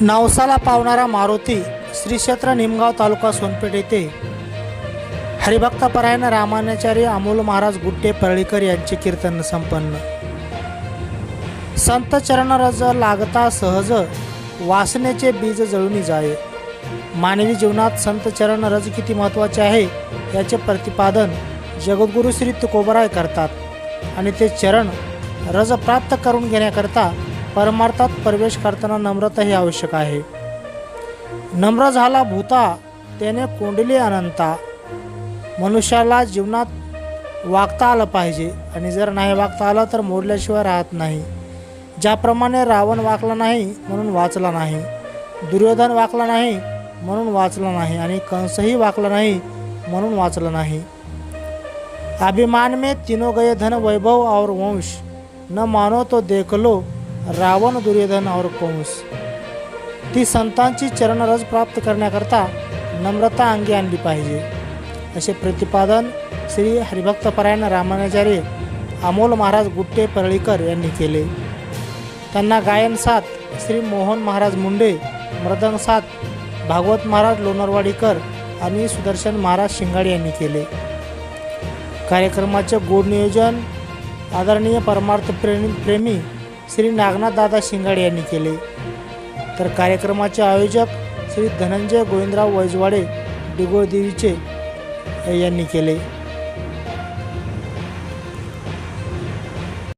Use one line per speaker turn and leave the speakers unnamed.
नवसाला पावणारा मारुती श्री क्षेत्र निमगाव तालुका सोनपेठ येथे. हरिभक्तपरायण रामानाचार्य अमोल महाराज गुड्डे परळीकर यांचे कीर्तन संपन्न. संत चरणरज लागता सहज वासनेचे बीज जळून जाय. मानवी जीवनात संत चरण रज किती महत्त्वाचे आहे याचे प्रतिपादन जगद्गुरू श्री तुकोबराय करतात. आणि ते चरण रज प्राप्त करून घेण्याकरता परमार्थात प्रवेश करताना नम्रता ही आवश्यक आहे. नम्र झाला भूता त्याने कोंडली अनंता. मनुष्याला जीवनात वागता आलं पाहिजे आणि जर नाही वागता आलं तर मोडल्याशिवाय राहत नाही. ज्याप्रमाणे रावण वाकला नाही म्हणून वाचला नाही. दुर्योधन वाकला नाही म्हणून वाचला नाही. आणि कंसही वाकला नाही म्हणून वाचला नाही. अभिमान में तीनों गए धन वैभव और वंश. न मानो तो देख लो रावण दुर्योधन और कंस ती संतांची चरणरज प्राप्त करण्याकरता नम्रता अंगी आणली पाहिजे. असे प्रतिपादन श्री हरिभक्तपरायण रामानाचार्य अमोल महाराज गुट्टे परळीकर यांनी केले. त्यांना गायन साथ श्री मोहन महाराज मुंडे मृदंग साथ भागवत महाराज लोणारवाडीकर आणि सुदर्शन महाराज शिंगाडे यांनी केले. कार्यक्रमाचे गोड नियोजन आदरणीय परमार्थ प्रेमी प्रेमी श्री नागनाथ दादा शिंगाडे यांनी केले. तर कार्यक्रमाचे आयोजक श्री धनंजय गोविंदराव वैजवाडे डिगोळ देवीचे यांनी केले.